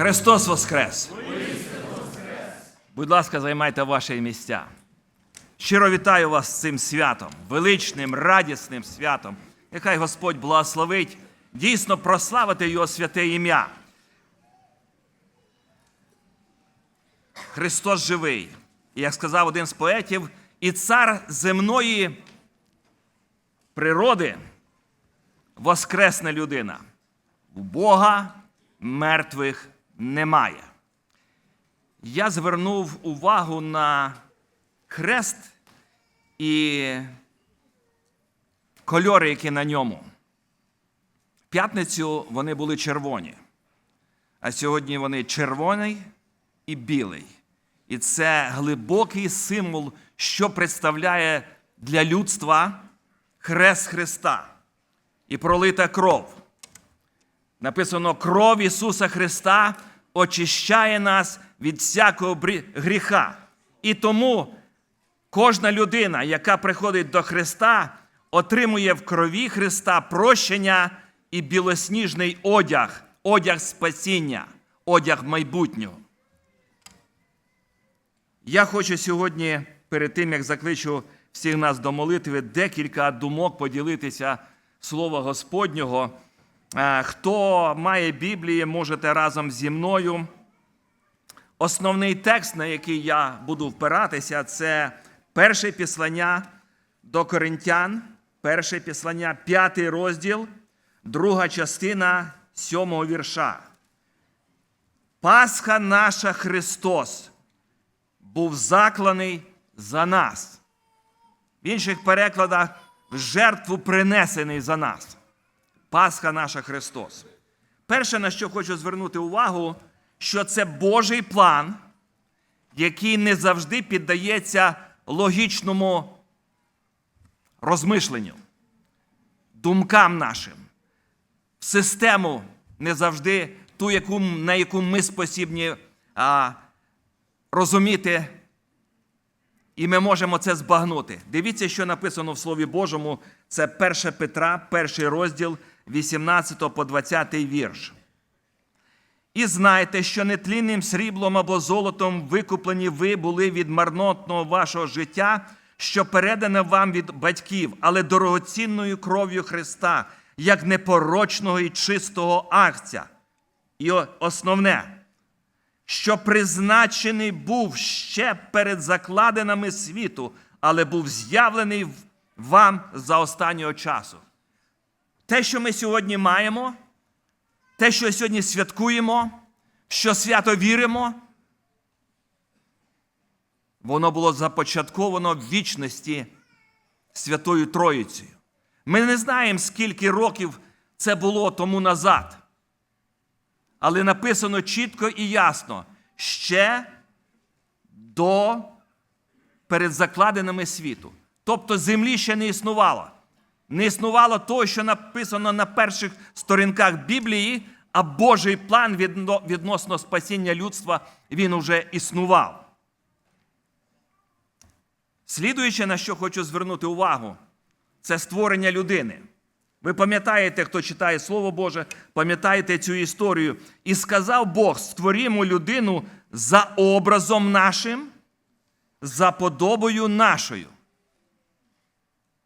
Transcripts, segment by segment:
Христос Воскрес! Будь ласка, займайте ваші місця. Щиро вітаю вас з цим святом, величним, радісним святом. Нехай Господь благословить дійсно прославити Його святе ім'я. Христос живий. І як сказав один з поетів, і цар земної природи воскресна людина. У Бога мертвих немає. Я звернув увагу на хрест і кольори, які на ньому. В п'ятницю вони були червоні, а сьогодні вони червоний і білий. І це глибокий символ, що представляє для людства хрест Христа і пролита кров. Написано: кров Ісуса Христа очищає нас від всякого гріха. І тому кожна людина, яка приходить до Христа, отримує в крові Христа прощення і білосніжний одяг, одяг спасіння, одяг майбутнього. Я хочу сьогодні, перед тим як закличу всіх нас до молитви, декілька думок поділитися Слова Господнього. Е, Хто має Біблії, можете разом зі мною. Основний текст, на який я буду впиратися, це перше післання до Коринтян, перше післання, п'ятий розділ, друга частина сьомого вірша. Пасха наша Христос був закланий за нас. В інших перекладах в жертву принесений за нас. Пасха наша Христос. Перше, на що хочу звернути увагу, що це Божий план, який не завжди піддається логічному розмишленню, думкам нашим, в систему не завжди ту, яку, на яку ми спосібні а, розуміти, і ми можемо це збагнути. Дивіться, що написано в Слові Божому. Це 1 Петра, перший розділ 18 по 20 вірш. І знайте, що нетлінним сріблом або золотом викуплені ви були від марнотного вашого життя, що передане вам від батьків, але дорогоцінною кров'ю Христа, як непорочного і чистого акця. І основне, що призначений був ще перед закладинами світу, але був з'явлений вам за останнього часу. Те, що ми сьогодні маємо, те, що сьогодні святкуємо, що свято віримо, воно було започатковано в вічності Святою Троїцею. Ми не знаємо, скільки років це було тому назад. Але написано чітко і ясно, ще до перед закладинами світу. Тобто землі ще не існувало. Не існувало того, що написано на перших сторінках Біблії, а Божий план відносно спасіння людства він уже існував. Слідуюче, на що хочу звернути увагу, це створення людини. Ви пам'ятаєте, хто читає Слово Боже, пам'ятаєте цю історію. І сказав Бог: створімо людину за образом нашим, за подобою нашою.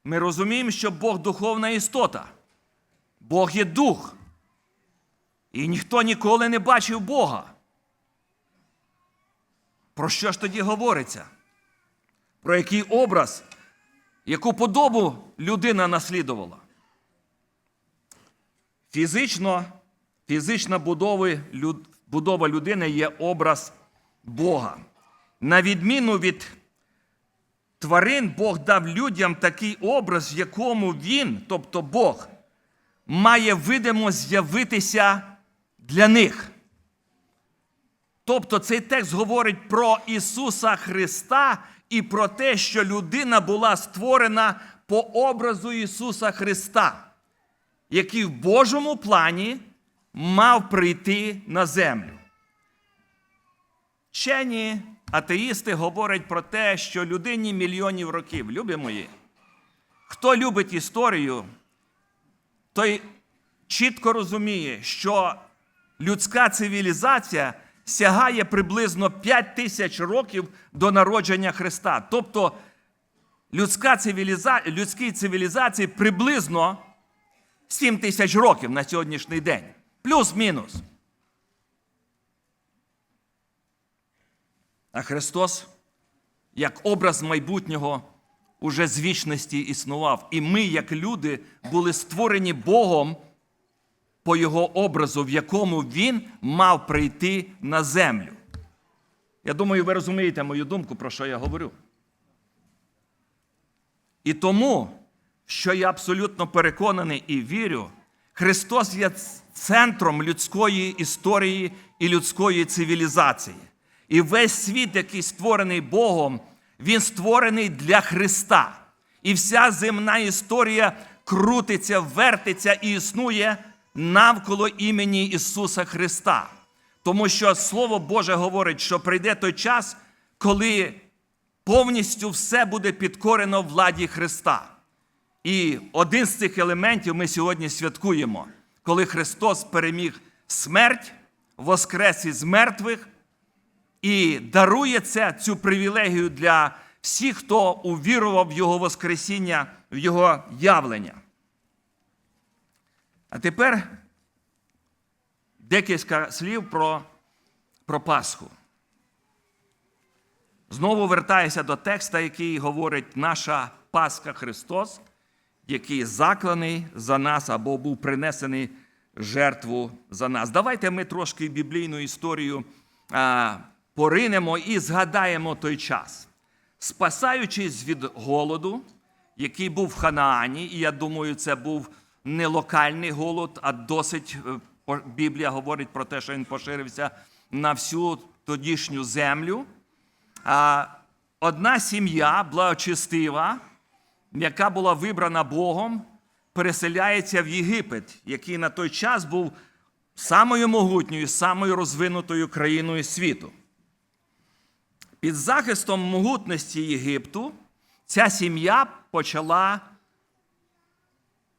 Ми розуміємо, що Бог духовна істота. Бог є дух. І ніхто ніколи не бачив Бога. Про що ж тоді говориться? Про який образ, яку подобу людина наслідувала? Фізично, фізична будова, будова людини є образ Бога. На відміну від тварин, Бог дав людям такий образ, в якому Він, тобто Бог, має видимо з'явитися для них. Тобто цей текст говорить про Ісуса Христа і про те, що людина була створена по образу Ісуса Христа, який в Божому плані мав прийти на землю. Вчені атеїсти говорять про те, що людині мільйонів років, любі мої. Хто любить історію, той чітко розуміє, що людська цивілізація сягає приблизно 5 тисяч років до народження Христа. Тобто людська цивіліза... людській цивілізації приблизно 7 тисяч років на сьогоднішній день. Плюс-мінус. А Христос, як образ майбутнього, уже з вічності існував. І ми, як люди, були створені Богом по Його образу, в якому Він мав прийти на землю. Я думаю, ви розумієте мою думку, про що я говорю. І тому, що я абсолютно переконаний і вірю, Христос є центром людської історії і людської цивілізації. І весь світ, який створений Богом, він створений для Христа. І вся земна історія крутиться, вертиться і існує навколо імені Ісуса Христа. Тому що Слово Боже говорить, що прийде той час, коли повністю все буде підкорено владі Христа. І один з цих елементів ми сьогодні святкуємо, коли Христос переміг смерть, воскрес із мертвих і дарує це, цю привілегію для всіх, хто увірував в Його Воскресіння, в Його явлення. А тепер декілька слів про, про Пасху. Знову вертаюся до текста, який говорить наша Пасха Христос, який закланий за нас або був принесений жертву за нас. Давайте ми трошки біблійну історію а, поринемо і згадаємо той час. Спасаючись від голоду, який був в Ханаані, і я думаю, це був не локальний голод, а досить е, Біблія говорить про те, що він поширився на всю тодішню землю. Одна сім'я благочестива, яка була вибрана Богом, переселяється в Єгипет, який на той час був самою могутньою, самою розвинутою країною світу. Під захистом могутності Єгипту ця сім'я почала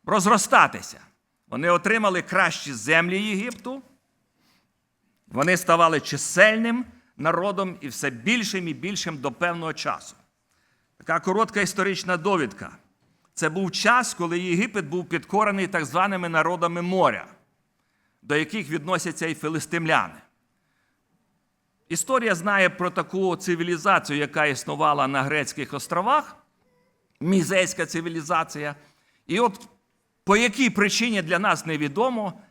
розростатися. Вони отримали кращі землі Єгипту, вони ставали чисельним народом і все більшим і більшим до певного часу. Така коротка історична довідка. Це був час, коли Єгипет був підкорений так званими народами моря, до яких відносяться і филистимляни. Історія знає про таку цивілізацію, яка існувала на Грецьких островах, мізейська цивілізація. І от по якій причині для нас невідомо,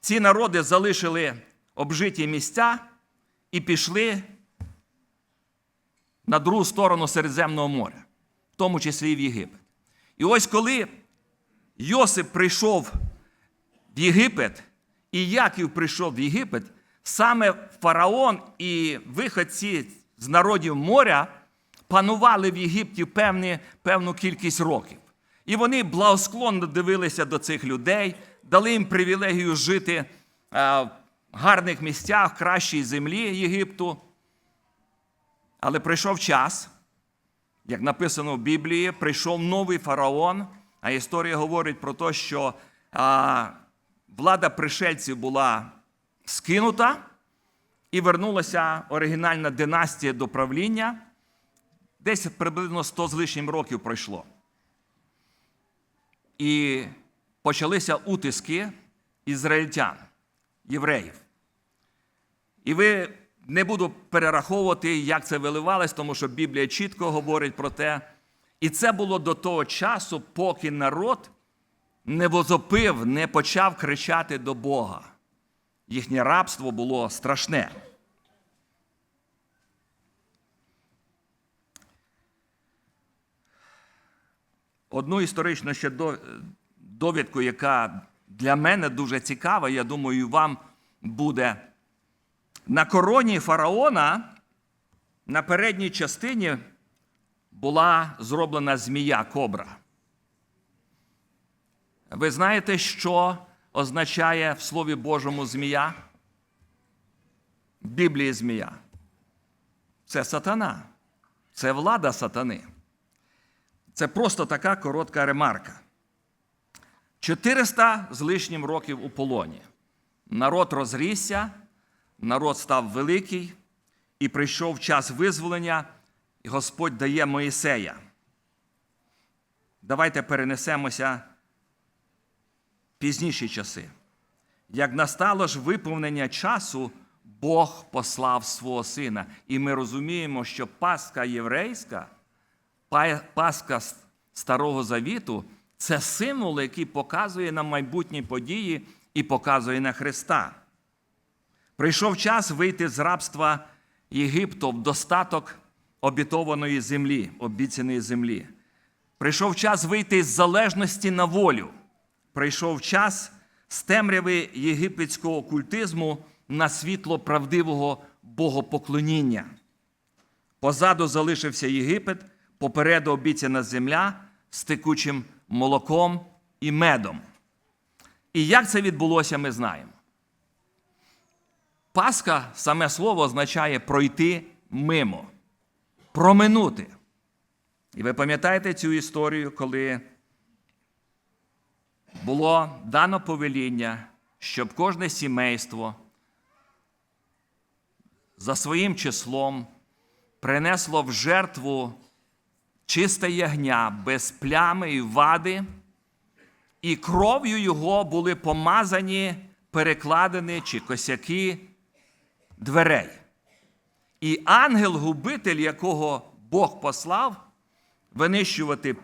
ці народи залишили обжиті місця і пішли на другу сторону Середземного моря, в тому числі і в Єгипет. І ось коли Йосип прийшов в Єгипет, і Яків прийшов в Єгипет, саме фараон і виходці з народів моря панували в Єгипті певні, певну кількість років. І вони благосклонно дивилися до цих людей, дали їм привілегію жити е, в гарних місцях, в кращій землі Єгипту. Але прийшов час, як написано в Біблії, прийшов новий фараон, а історія говорить про те, що влада пришельців була скинута, і вернулася оригінальна династія до правління. Десь приблизно 100 з лишнім років пройшло. І почалися утиски ізраїльтян, євреїв. І ви не буду перераховувати, як це виливалось, тому що Біблія чітко говорить про те. І це було до того часу, поки народ не возопив, не почав кричати до Бога. Їхнє рабство було страшне. Одну історичну ще довідку, яка для мене дуже цікава, я думаю, вам буде. На короні фараона на передній частині була зроблена змія кобра. Ви знаєте, що означає в Слові Божому змія? В Біблії змія. Це сатана. Це влада сатани. Це просто така коротка ремарка. 400 з лишнім років у полоні. народ розрісся, народ став великий, і прийшов час визволення, і Господь дає Моїсея. Давайте перенесемося пізніші часи. Як настало ж виповнення часу, Бог послав свого сина. І ми розуміємо, що Пасха єврейська, Пасха Старого Завіту це символ, який показує нам майбутні події і показує на Христа. Прийшов час вийти з рабства Єгипту в достаток обітованої землі, обіцяної землі. Прийшов час вийти з залежності на волю. Прийшов час з темряви єгипетського окультизму на світло правдивого богопоклоніння. Позаду залишився Єгипет, попереду обіцяна земля з текучим молоком і медом. І як це відбулося, ми знаємо. Пасха, саме слово означає пройти мимо, проминути. І ви пам'ятаєте цю історію, коли було дано повеління, щоб кожне сімейство за своїм числом принесло в жертву чисте ягня без плями і вади, і кров'ю його були помазані перекладини чи косяки дверей. І ангел-губитель, якого Бог послав винищувати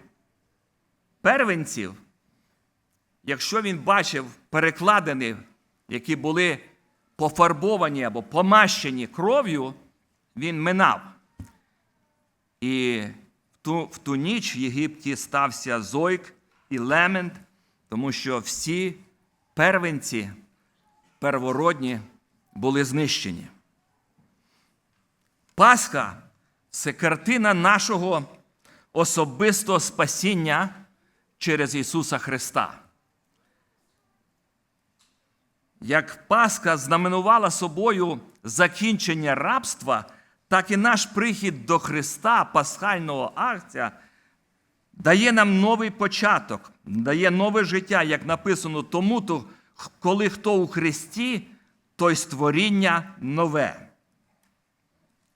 первенців, якщо він бачив перекладини, які були пофарбовані або помащені кров'ю, він минав. І в ту, в ту ніч в Єгипті стався зойк і лемент, тому що всі первенці первородні були знищені. Пасха це картина нашого особистого спасіння через Ісуса Христа. Як Пасха знаменувала собою закінчення рабства, так і наш прихід до Христа, пасхального акція, дає нам новий початок, дає нове життя, як написано тому, то, коли хто у Христі, той створіння нове.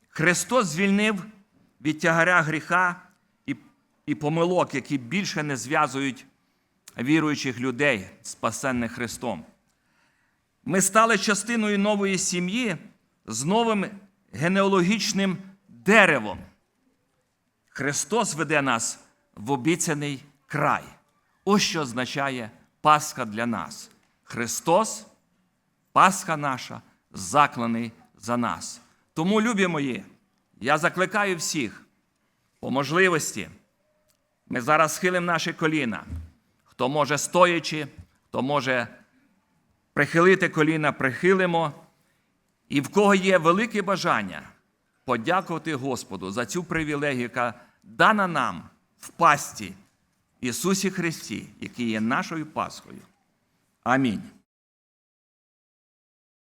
Христос звільнив від тягаря гріха і, і помилок, які більше не зв'язують віруючих людей, спасенних Христом. Ми стали частиною нової сім'ї з новим генеалогічним деревом. Христос веде нас в обіцяний край. Ось що означає Пасха для нас. Христос, Пасха наша, закланий за нас. Тому, любі мої, я закликаю всіх по можливості. Ми зараз схилимо наші коліна. Хто може стоячи, хто може прихилити коліна, прихилимо. І в кого є велике бажання подякувати Господу за цю привілегію, яка дана нам в пасті Ісусі Христі, який є нашою Пасхою. Амінь.